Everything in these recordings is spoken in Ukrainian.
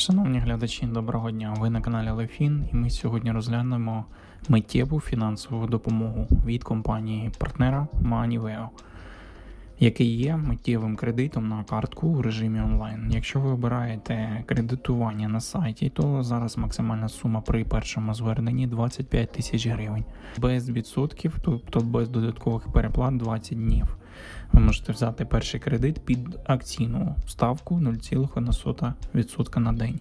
Шановні глядачі, доброго дня! Ви на каналі Лефін, і ми сьогодні розглянемо миттєву фінансову допомогу від компанії партнера Moneyveo, який є миттєвим кредитом на картку у режимі онлайн. Якщо ви обираєте кредитування на сайті, то зараз максимальна сума при першому зверненні 25 тисяч гривень, без відсотків, тобто без додаткових переплат 20 днів. Ви можете взяти перший кредит під акційну ставку 0,1% на день.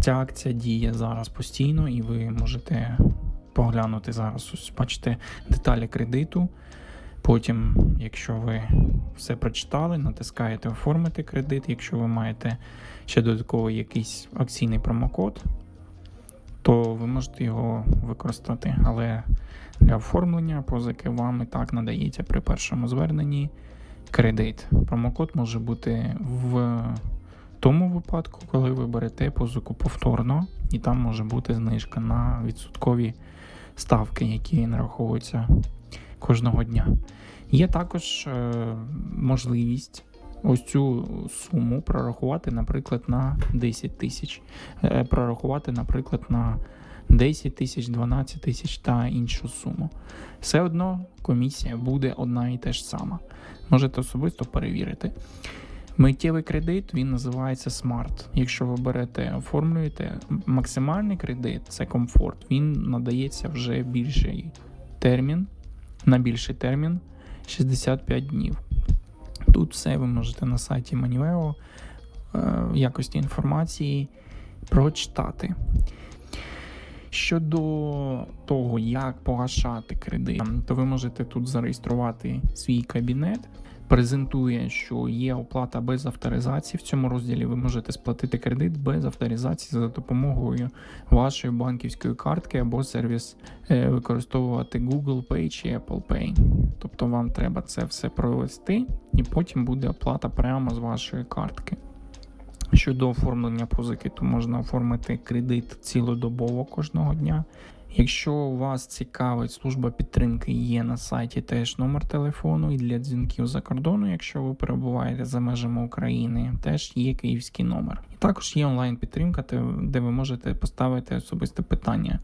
Ця акція діє зараз постійно, і ви можете поглянути зараз. Ось бачите деталі кредиту. Потім, якщо ви все прочитали, натискаєте оформити кредит. Якщо ви маєте ще додатковий якийсь акційний промокод, то ви можете його використати. Але для оформлення позики вам і так надається при першому зверненні кредит. Промокод може бути в тому випадку, коли ви берете позику повторно, і там може бути знижка на відсоткові ставки, які нараховуються кожного дня. Є також е, можливість ось цю суму прорахувати, наприклад, на 10 тисяч, е, прорахувати, наприклад, на 10 тисяч, 12 тисяч та іншу суму. Все одно комісія буде одна і те ж сама. Можете особисто перевірити. Миттєвий кредит він називається Smart. Якщо ви берете, оформлюєте максимальний кредит, це комфорт. Він надається вже більший термін, на більший термін 65 днів. Тут все ви можете на сайті е, в якості інформації прочитати. Щодо того, як погашати кредит, то ви можете тут зареєструвати свій кабінет. Презентує, що є оплата без авторизації. В цьому розділі ви можете сплатити кредит без авторизації за допомогою вашої банківської картки або сервіс е, використовувати Google Pay чи Apple Pay. Тобто вам треба це все провести, і потім буде оплата прямо з вашої картки. Щодо оформлення позики, то можна оформити кредит цілодобово кожного дня. Якщо вас цікавить служба підтримки, є на сайті теж номер телефону і для дзвінків за кордону, якщо ви перебуваєте за межами України, теж є київський номер. І також є онлайн підтримка, де ви можете поставити особисте питання.